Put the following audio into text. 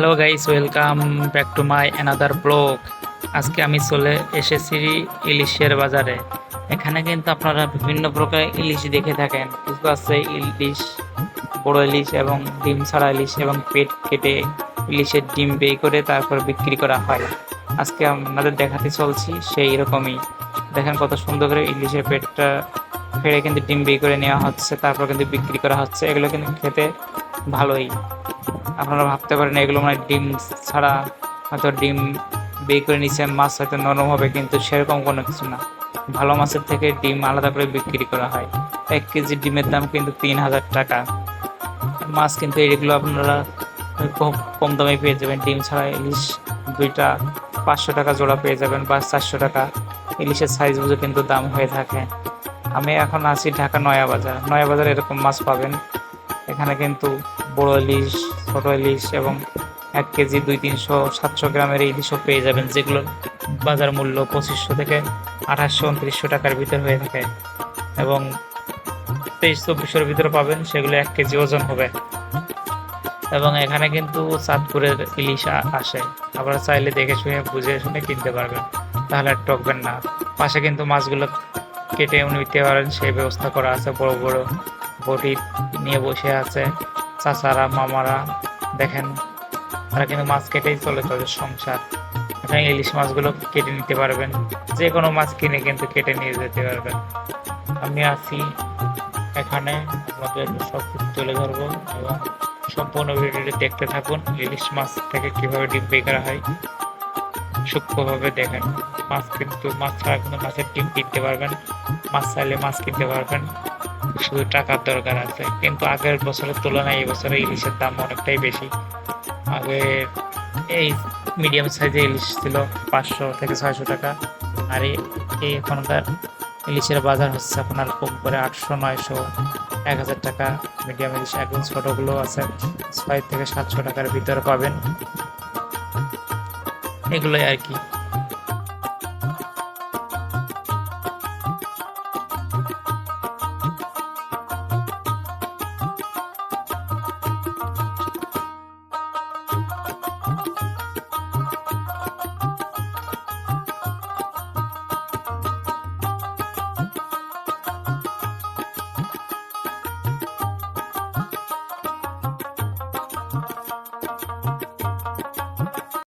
Hello guys welcome back to my another blog আজকে আমি চলে এসেছি ইলিশের বাজারে। এখানে কিন্তু আপনারা বিভিন্ন প্রকার ইলিশ দেখে থাকেন। কিছু আছে ইলিশ, বড় ইলিশ এবং ডিম ছাড়া ইলিশ এবং পেট কেটে ইলিশের ডিম বেই করে তারপর বিক্রি করা হয়। আজকে আপনাদের দেখাতে চলছি সেই রকমই। দেখেন কত সুন্দর করে ইলিশের পেটটা ফেড়ে কিন্তু ডিম বেই করে নেওয়া হচ্ছে, তারপর কিন্তু বিক্রি করা হচ্ছে। এগুলো কিন্তু খেতে ভালোই। আপনারা ভাবতে পারেন, এগুলো মানে ডিম ছাড়া হয়তো ডিম বের করে নিচে মাছ হয়তো নরম হবে, কিন্তু সেরকম কোনো কিছু না। ভালো মাছের থেকে ডিম আলাদা করে বিক্রি করা হয়। এক কেজি ডিমের দাম কিন্তু তিন হাজার টাকা। মাছ কিন্তু এগুলো আপনারা খুব কম দামে পেয়ে যাবেন। ডিম ছাড়া ইলিশ দুইটা পাঁচশো টাকা জোড়া পেয়ে যাবেন বা চারশো টাকা। ইলিশের সাইজ বুঝে কিন্তু দাম হয়ে থাকে। আমি এখন আছি ঢাকা নয়া বাজার। নয়া বাজারে এরকম মাছ পাবেন। এখানে কিন্তু বড় ইলিশ, ছোট ইলিশ এবং এক কেজি দুই তিনশো, সাতশো গ্রামের ইলিশও পেয়ে যাবেন, যেগুলোর বাজার মূল্য পঁচিশশো থেকে আঠাশশো উনত্রিশশো টাকার ভিতর হয়ে থাকে। এবং তেইশ চব্বিশের ভিতরে পাবেন, সেগুলো এক কেজি ওজন হবে। এবং এখানে কিন্তু চাঁদপুরের ইলিশ আসে। আপনারা চাইলে দেখে শুনে, বুঝে শুনে কিনতে পারবেন। তাহলে আর টকবেন না। পাশে কিন্তু মাছগুলো কেটে নিতে পারেন, সেই ব্যবস্থা করা আছে, বড় বড় বটি নিয়ে বসে আছে। চাচারা, মামারা, দেখেন, তারা কিন্তু মাছ কেটেই চলে তাদের সংসার। এখানে ইলিশ মাছগুলো কেটে নিতে পারবেন। যে কোনো মাছ কিনে কিন্তু কেটে নিয়ে যেতে পারবেন। আমি আছি এখানে, আপনাদের সব কিছু তুলে ধরবো এবং সম্পূর্ণ ভিডিওটি দেখতে থাকুন, ইলিশ মাছ থেকে কীভাবে ডিম বের করা হয়। সূক্ষ্মভাবে দেখেন, মাছ কিন্তু, মাছ ছাড়া কিন্তু মাছের ডিম কিনতে পারবেন। মাছ চাইলে মাছ কিনতে পারবেন। শুধু টাকার দরকার আছে। কিন্তু আগের বছরের তুলনায় এবছরে ইলিশের দাম অনেকটাই বেশি। আগে এই মিডিয়াম সাইজের ইলিশ ছিল পাঁচশো থেকে ছয়শো টাকা। আর এই এই এখনকার ইলিশের বাজার হচ্ছে আপনার কম করে আটশো, নয়শো, এক হাজার টাকা। মিডিয়াম ইলিশ একদম ছোটোগুলো আছে, ছয় থেকে সাতশো টাকার ভিতরে পাবেন। এগুলোই আর কি।